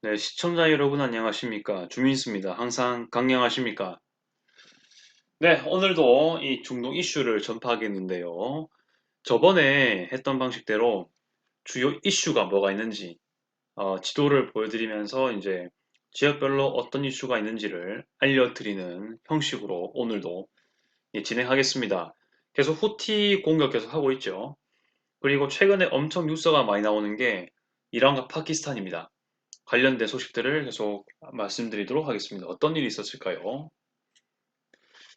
네, 시청자 여러분 안녕하십니까? 주민수입니다. 항상 강령하십니까? 네, 오늘도 이 중동 이슈를 전파하겠는데요. 저번에 했던 방식대로 주요 이슈가 뭐가 있는지 어, 지도를 보여드리면서 이제 지역별로 어떤 이슈가 있는지를 알려드리는 형식으로 오늘도 예, 진행하겠습니다. 계속 후티 공격 계속 하고 있죠. 그리고 최근에 엄청 뉴스가 많이 나오는 게 이란과 파키스탄입니다. 관련된 소식들을 계속 말씀드리도록 하겠습니다. 어떤 일이 있었을까요?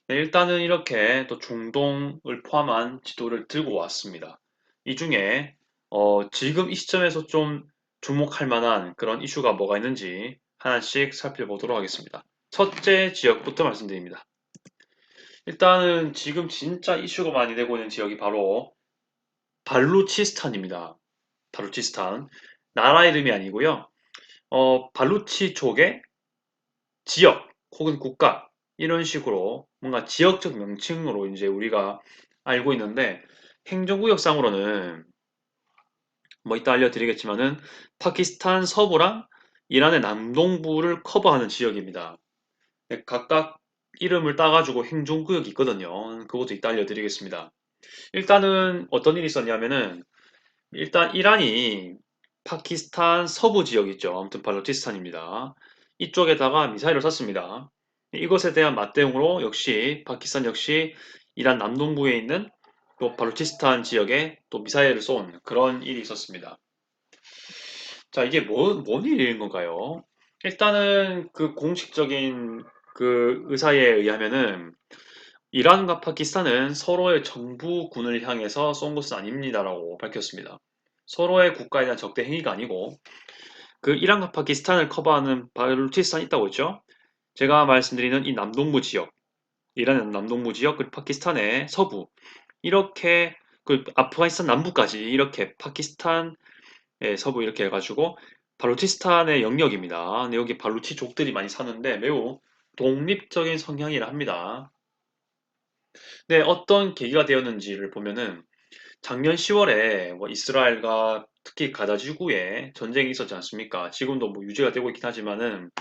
네, 일단은 이렇게 또 중동을 포함한 지도를 들고 왔습니다. 이 중에 어, 지금 이 시점에서 좀 주목할 만한 그런 이슈가 뭐가 있는지 하나씩 살펴보도록 하겠습니다. 첫째 지역부터 말씀드립니다. 일단은 지금 진짜 이슈가 많이 되고 있는 지역이 바로 발루치스탄입니다. 발루치스탄. 나라 이름이 아니고요. 어, 발루치 족의 지역 혹은 국가 이런 식으로 뭔가 지역적 명칭으로 이제 우리가 알고 있는데 행정구역상으로는 뭐 이따 알려드리겠지만은 파키스탄 서부랑 이란의 남동부를 커버하는 지역입니다. 네, 각각 이름을 따가지고 행정구역이 있거든요. 그것도 이따 알려드리겠습니다. 일단은 어떤 일이 있었냐면은 일단 이란이 파키스탄 서부 지역 있죠. 아무튼 발루치스탄입니다. 이쪽에다가 미사일을 쐈습니다. 이것에 대한 맞대응으로 역시 파키스탄 역시 이란 남동부에 있는 또 발루치스탄 지역에 또 미사일을 쏜 그런 일이 있었습니다. 자, 이게 뭐, 뭔 일인 건가요? 일단은 그 공식적인 그 의사에 의하면은 이란과 파키스탄은 서로의 정부군을 향해서 쏜 것은 아닙니다라고 밝혔습니다. 서로의 국가에 대한 적대 행위가 아니고 그 이란과 파키스탄을 커버하는 발루치스탄이 있다고 했죠. 제가 말씀드리는 이 남동부 지역, 이란의 남동부 지역, 그리고 파키스탄의 서부 이렇게 그 아프가니스탄 남부까지 이렇게 파키스탄의 서부 이렇게 해가지고 발루치스탄의 영역입니다. 근데 여기 발루치족들이 많이 사는데 매우 독립적인 성향이라 합니다. 네, 어떤 계기가 되었는지를 보면은 작년 10월에 뭐 이스라엘과 특히 가자 지구에 전쟁이 있었지 않습니까? 지금도 뭐 유지가 되고 있긴 하지만은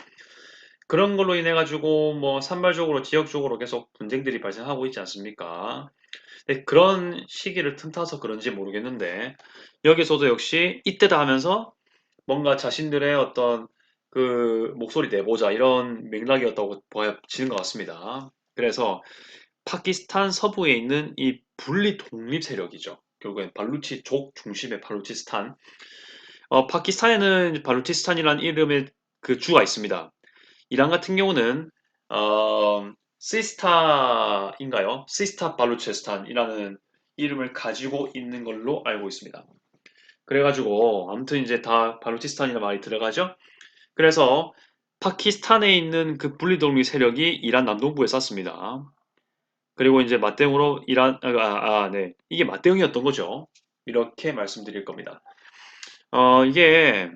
그런 걸로 인해 가지고 뭐 산발적으로 지역적으로 계속 분쟁들이 발생하고 있지 않습니까? 네, 그런 시기를 틈타서 그런지 모르겠는데 여기서도 역시 이때다 하면서 뭔가 자신들의 어떤 그 목소리 내보자 이런 맥락이었다고 보여지는 것 같습니다. 그래서 파키스탄 서부에 있는 이 분리 독립 세력이죠. 결국엔 발루치 족 중심의 발루치스탄. 어, 파키스탄에는 발루치스탄이라는 이름의 그 주가 있습니다. 이란 같은 경우는 어, 시스타인가요? 시스타 발루치스탄이라는 이름을 가지고 있는 걸로 알고 있습니다. 그래가지고 아무튼 이제 다 발루치스탄이라는 말이 들어가죠. 그래서 파키스탄에 있는 그 분리독립 세력이 이란 남동부에 쐈습니다. 그리고 이제 맞대응으로 이란 아, 아, 아, 네. 이게 맞대응이었던 거죠. 이렇게 말씀드릴 겁니다. 어, 이게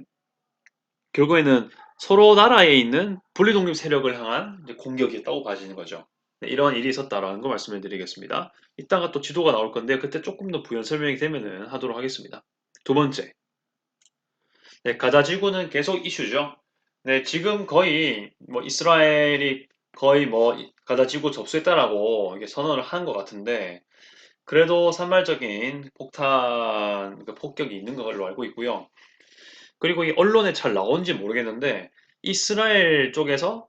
결국에는 서로 나라에 있는 분리독립 세력을 향한 공격이었다고 봐지는 거죠. 네, 이런 일이 있었다라는 거 말씀을 드리겠습니다. 이따가 또 지도가 나올 건데 그때 조금 더 부연 설명이 되면은 하도록 하겠습니다. 두 번째. 네, 가자 지구는 계속 이슈죠. 네, 지금 거의 뭐 이스라엘이 거의 뭐 가자 지구 접수했다라고 이게 선언을 한 것 같은데 그래도 산발적인 폭탄 그 폭격이 있는 걸로 알고 있고요. 그리고 이 언론에 잘 나온지 모르겠는데 이스라엘 쪽에서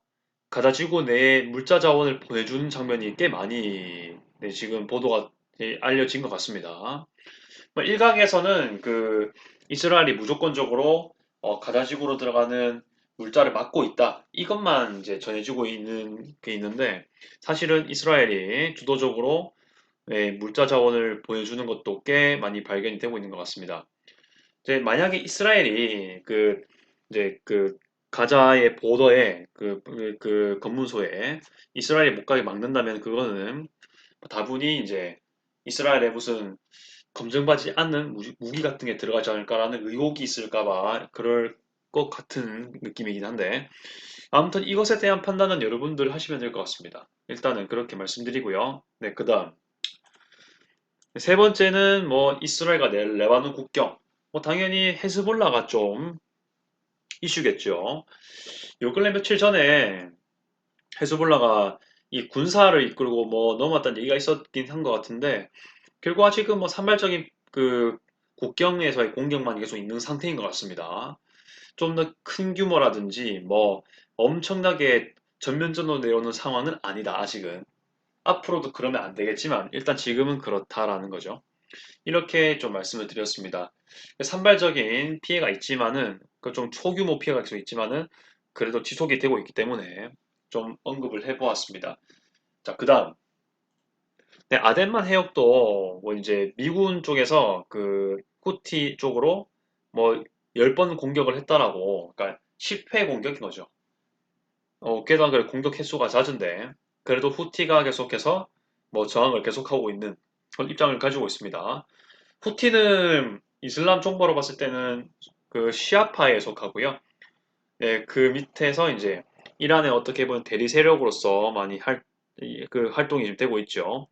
가자 지구 내에 물자 자원을 보내주는 장면이 꽤 많이 네, 지금 보도가 예, 알려진 것 같습니다. 뭐 일각에서는 그 이스라엘이 무조건적으로 어, 가자 지구로 들어가는 물자를 막고 있다. 이것만 이제 전해지고 있는 게 있는데 사실은 이스라엘이 주도적으로 예, 물자 자원을 보여주는 것도 꽤 많이 발견이 되고 있는 것 같습니다. 이제 만약에 이스라엘이 그 이제 그 가자의 보더에 그, 그, 그 검문소에 이스라엘이 못 가게 막는다면 그거는 다분히 이제 이스라엘에 무슨 검증받지 않는 무기 같은 게 들어가지 않을까라는 의혹이 있을까봐 그럴 것 같은 느낌이긴 한데 아무튼 이것에 대한 판단은 여러분들 하시면 될 것 같습니다. 일단은 그렇게 말씀드리고요. 네, 그 다음 세 번째는 뭐 이스라엘과 레, 레바논 국경 뭐 당연히 헤즈볼라가 좀 이슈겠죠. 요 근래 며칠 전에 헤즈볼라가 이 군사를 이끌고 뭐 넘어왔다는 얘기가 있었긴 한 것 같은데 결국 아직은 뭐 산발적인 그 국경에서의 공격만 계속 있는 상태인 것 같습니다. 좀 더 큰 규모라든지 뭐 엄청나게 전면전으로 내려오는 상황은 아니다, 아직은. 앞으로도 그러면 안 되겠지만 일단 지금은 그렇다라는 거죠. 이렇게 좀 말씀을 드렸습니다. 산발적인 피해가 있지만은 그 좀 초규모 피해가 계속 있지만은 그래도 지속이 되고 있기 때문에 좀 언급을 해보았습니다. 자, 그 다음. 네, 아덴만 해역도 뭐 이제 미군 쪽에서 그 후티 쪽으로 뭐 10번 공격을 했다라고, 그러니까 10회 공격인 거죠. 어, 게다가 그 공격 횟수가 잦은데, 그래도 후티가 계속해서 뭐 저항을 계속하고 있는 그런 입장을 가지고 있습니다. 후티는 이슬람 정보로 봤을 때는 그 시아파에 속하고요. 네, 그 밑에서 이제 이란의 어떻게 보면 대리 세력으로서 많이 할, 이- 그 활동이 좀 되고 있죠.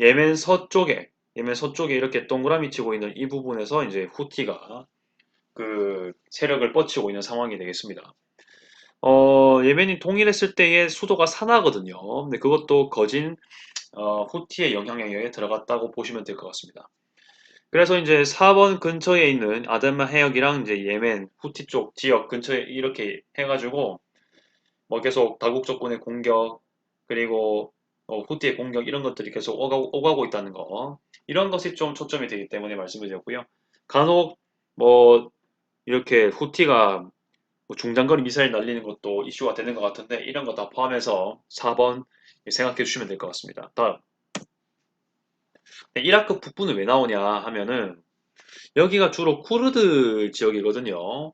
예멘 서쪽에, 예멘 서쪽에 이렇게 동그라미 치고 있는 이 부분에서 이제 후티가 그 세력을 뻗치고 있는 상황이 되겠습니다. 어, 예멘이 통일했을 때의 수도가 사나거든요. 근데 그것도 거진 어, 후티의 영향력에 들어갔다고 보시면 될 것 같습니다. 그래서 이제 4번 근처에 있는 아덴만 해역이랑 이제 예멘, 후티 쪽 지역 근처에 이렇게 해가지고 뭐 계속 다국적군의 공격 그리고 어, 후티의 공격 이런 것들이 계속 오가고, 오가고 있다는 거 이런 것이 좀 초점이 되기 때문에 말씀을 드렸고요. 간혹 뭐 이렇게 후티가 뭐 중장거리 미사일 날리는 것도 이슈가 되는 것 같은데 이런 거 다 포함해서 4번 생각해 주시면 될 것 같습니다. 다음 네, 이라크 북부는 왜 나오냐 하면은 여기가 주로 쿠르드 지역이거든요.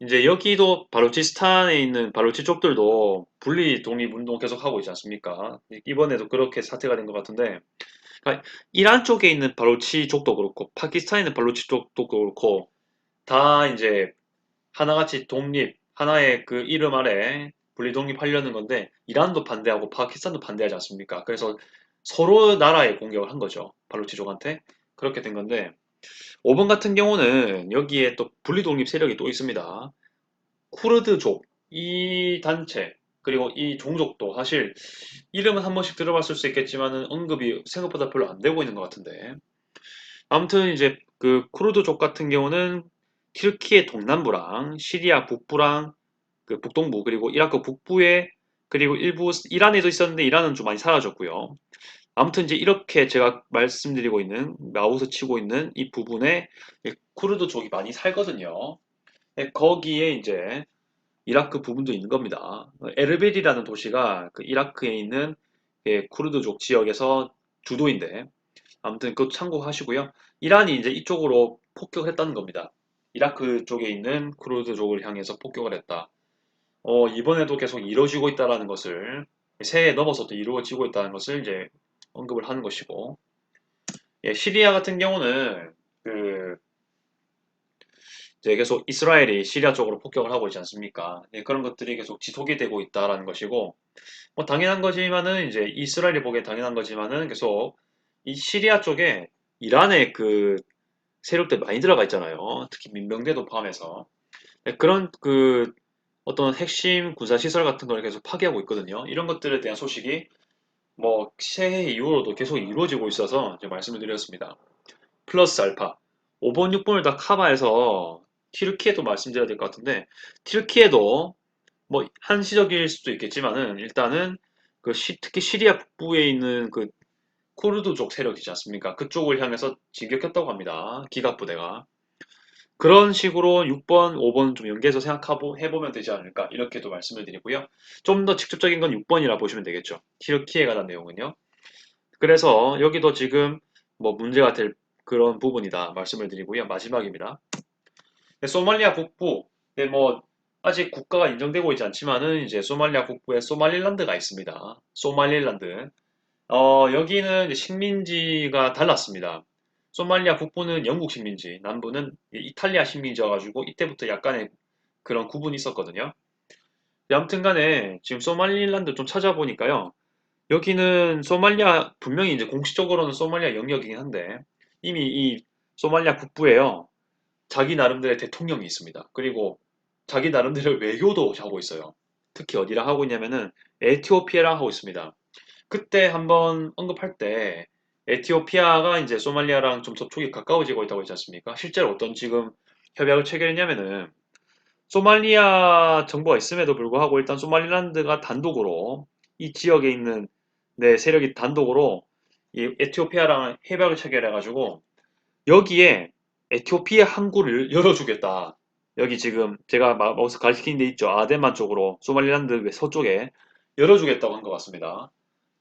이제 여기도 발루치스탄에 있는 발루치족들도 분리 독립 운동 계속 하고 있지 않습니까? 이번에도 그렇게 사태가 된 것 같은데, 그러니까 이란 쪽에 있는 발루치족도 그렇고, 파키스탄에 있는 발루치족도 그렇고, 다 이제 하나같이 독립, 하나의 그 이름 아래 분리 독립하려는 건데, 이란도 반대하고 파키스탄도 반대하지 않습니까? 그래서 서로 나라에 공격을 한 거죠. 발루치족한테. 그렇게 된 건데, 5번 같은 경우는 여기에 또 분리 독립 세력이 또 있습니다. 쿠르드족, 이 단체, 그리고 이 종족도 사실 이름은 한 번씩 들어봤을 수 있겠지만은 언급이 생각보다 별로 안 되고 있는 것 같은데. 아무튼 이제 그 쿠르드족 같은 경우는 튀르키예 동남부랑 시리아 북부랑 그 북동부 그리고 이라크 북부에 그리고 일부 이란에도 있었는데 이란은 좀 많이 사라졌고요. 아무튼 이제 이렇게 제가 말씀드리고 있는 마우스 치고 있는 이 부분에 쿠르드족이 많이 살거든요. 네, 거기에 이제 이라크 부분도 있는 겁니다. 에르빌이라는 도시가 그 이라크에 있는 예, 쿠르드족 지역에서 주도인데 아무튼 그것 참고하시고요. 이란이 이제 이쪽으로 폭격을 했다는 겁니다. 이라크 쪽에 있는 쿠르드족을 향해서 폭격을 했다. 어, 이번에도 계속 이루어지고 있다는 것을 새해 넘어서도 이루어지고 있다는 것을 이제 언급을 하는 것이고 예, 시리아 같은 경우는 그 이제 계속 이스라엘이 시리아 쪽으로 폭격을 하고 있지 않습니까? 예, 그런 것들이 계속 지속이 되고 있다라는 것이고 뭐 당연한 거지만은 이제 이스라엘이 보기에 당연한 거지만은 계속 이 시리아 쪽에 이란의 그 세력들 많이 들어가 있잖아요. 특히 민병대도 포함해서 예, 그런 그 어떤 핵심 군사 시설 같은 걸 계속 파괴하고 있거든요. 이런 것들에 대한 소식이 뭐 새해 이후로도 계속 이루어지고 있어서 이제 말씀을 드렸습니다. 플러스 알파 5번, 6번을 다 커버해서 튀르키예도 말씀드려야 될 것 같은데 튀르키예도 뭐 한시적일 수도 있겠지만은 일단은 그 시, 특히 시리아 북부에 있는 그 쿠르드족 세력이지 않습니까? 그쪽을 향해서 진격했다고 합니다. 기갑 부대가. 그런 식으로 6번, 5번 좀 연계해서 생각해보면 되지 않을까 이렇게도 말씀을 드리고요. 좀 더 직접적인 건 6번이라 보시면 되겠죠. 튀르키예에 관한 내용은요. 그래서 여기도 지금 뭐 문제가 될 그런 부분이다 말씀을 드리고요. 마지막입니다. 네, 소말리아 북부, 네, 뭐 아직 국가가 인정되고 있지 않지만은 이제 소말리아 북부에 소말릴란드가 있습니다. 소말릴란드. 어, 여기는 식민지가 달랐습니다. 소말리아 북부는 영국 식민지, 남부는 이탈리아 식민지여가지고 이때부터 약간의 그런 구분이 있었거든요. 네, 아무튼 간에 지금 소말릴란드 좀 찾아보니까요. 여기는 소말리아, 분명히 이제 공식적으로는 소말리아 영역이긴 한데 이미 이 소말리아 북부에요. 자기 나름대로의 대통령이 있습니다. 그리고 자기 나름대로 외교도 하고 있어요. 특히 어디랑 하고 있냐면은 에티오피아랑 하고 있습니다. 그때 한번 언급할 때 에티오피아가 이제 소말리아랑 좀 접촉이 가까워지고 있다고 했지 않습니까? 실제로 어떤 지금 협약을 체결했냐면은 소말리아 정부가 있음에도 불구하고 일단 소말리란드가 단독으로 이 지역에 있는 내 세력이 단독으로 이 에티오피아랑 협약을 체결해가지고 여기에 에티오피아 항구를 열어주겠다. 여기 지금 제가 마- 마우스 가리키는 데 있죠. 아데만 쪽으로 소말리란드 서쪽에 열어주겠다고 한 것 같습니다.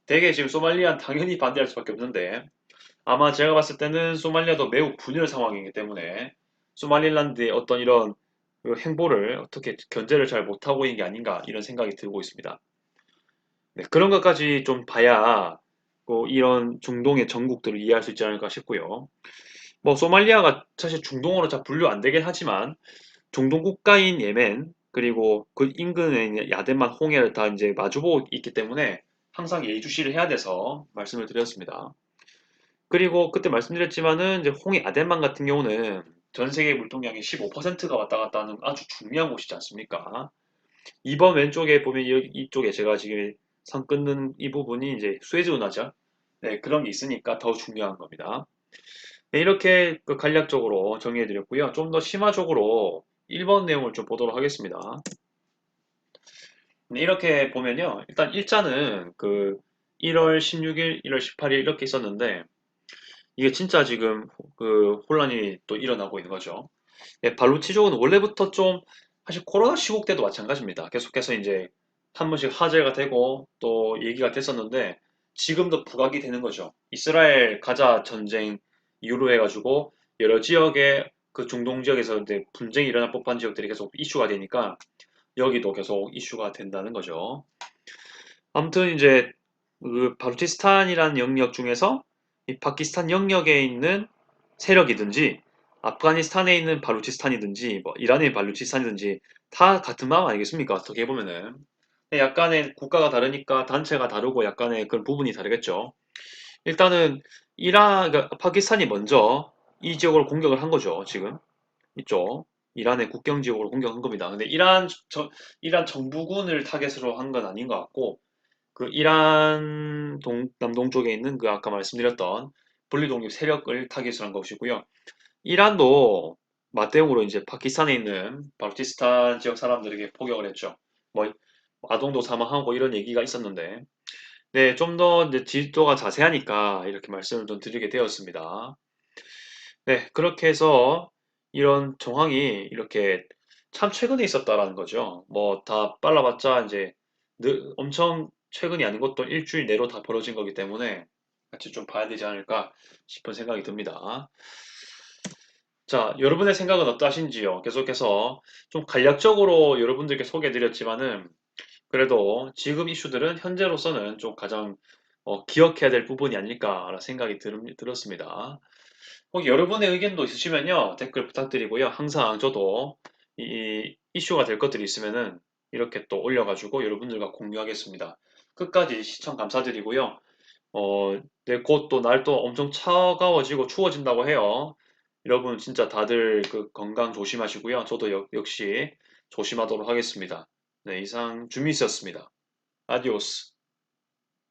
대개 지금 소말리아는 당연히 반대할 수밖에 없는데 아마 제가 봤을 때는 소말리아도 매우 분열 상황이기 때문에 소말리란드의 어떤 이런 그 행보를 어떻게 견제를 잘 못하고 있는 게 아닌가 이런 생각이 들고 있습니다. 네, 그런 것까지 좀 봐야 뭐 이런 중동의 전국들을 이해할 수 있지 않을까 싶고요. 뭐 소말리아가 사실 중동으로 잘 분류 안 되긴 하지만 중동 국가인 예멘 그리고 그 있는 야덴만 홍해를 다 이제 마주보고 있기 때문에 항상 예의주시를 해야 돼서 말씀을 드렸습니다. 그리고 그때 말씀드렸지만은 이제 홍해 아덴만 같은 경우는 전 세계 물동량의 15%가 왔다 갔다 하는 아주 중요한 곳이지 않습니까? 이번 왼쪽에 보면 이- 이쪽에 제가 지금 선 끊는 이 부분이 이제 수에즈 운하죠. 네, 그런 게 있으니까 더 중요한 겁니다. 네, 이렇게 그 간략적으로 정리해 드렸고요. 좀 더 심화적으로 1번 내용을 좀 보도록 하겠습니다. 네, 이렇게 보면요. 일단 일자는 그 1월 16일, 1월 18일 이렇게 있었는데 이게 진짜 지금 그 혼란이 또 일어나고 있는 거죠. 네, 발루치족은 원래부터 좀 사실 코로나 시국 때도 마찬가지입니다. 계속해서 이제 한 번씩 화제가 되고 또 얘기가 됐었는데 지금도 부각이 되는 거죠. 이스라엘 가자 전쟁 이후로 해가지고 여러 지역의 그 중동 지역에서 이제 분쟁이 일어날 법한 지역들이 계속 이슈가 되니까 여기도 계속 이슈가 된다는 거죠. 아무튼 이제 그 바루치스탄이라는 영역 중에서 이 파키스탄 영역에 있는 세력이든지 아프가니스탄에 있는 발루치스탄이든지 뭐 이란의 발루치스탄이든지 다 같은 마음 아니겠습니까? 어떻게 보면은 약간의 국가가 다르니까 단체가 다르고 약간의 그런 부분이 다르겠죠. 일단은 이란 그러니까 파키스탄이 먼저 이 지역을 공격을 한 거죠. 지금 이쪽 이란의 국경 지역으로 공격한 겁니다. 근데 이란 저, 이란 정부군을 타겟으로 한 건 아닌 것 같고 그 이란 동, 남동쪽에 있는 그 아까 말씀드렸던 분리독립 세력을 타깃으로 한 것이고요. 이란도 맞대응으로 이제 파키스탄에 있는 발루치스탄 지역 사람들에게 포격을 했죠. 뭐 아동도 사망하고 이런 얘기가 있었는데, 네, 좀 더 이제 지도가 자세하니까 이렇게 말씀을 좀 드리게 되었습니다. 네, 그렇게 해서 이런 정황이 이렇게 참 최근에 있었다라는 거죠. 뭐 다 빨라봤자 이제 느- 엄청 최근이 아닌 것도 일주일 내로 다 벌어진 거기 때문에 같이 좀 봐야 되지 않을까 싶은 생각이 듭니다. 자, 여러분의 생각은 어떠하신지요? 계속해서 좀 간략적으로 여러분들께 소개해드렸지만은 그래도 지금 이슈들은 현재로서는 좀 가장 어, 기억해야 될 부분이 아닐까라는 생각이 들, 들었습니다. 혹 여러분의 의견도 있으시면요 댓글 부탁드리고요. 항상 저도 이 이슈가 될 것들이 있으면은 이렇게 또 올려가지고 여러분들과 공유하겠습니다. 끝까지 시청 감사드리고요. 어, 네, 곧또 날 또 엄청 차가워지고 추워진다고 해요. 여러분 진짜 다들 그 건강 조심하시고요. 저도 역, 역시 조심하도록 하겠습니다. 네, 이상 주미있었습니다. 아디오스.